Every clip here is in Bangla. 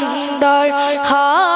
সুন্দর হয়।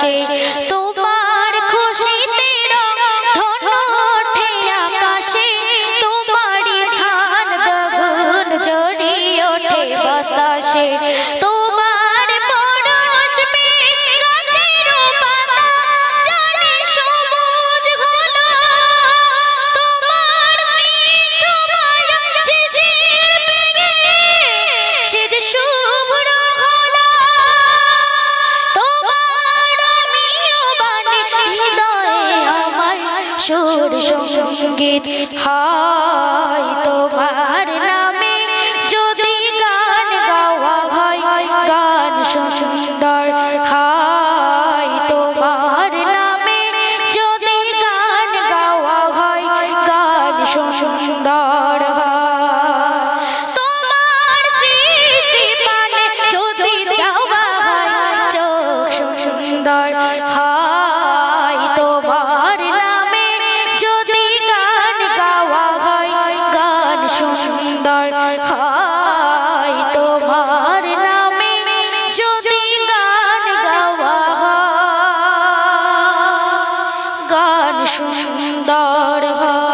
shade. সুর সংগীত হয়। সুন্দর হয়।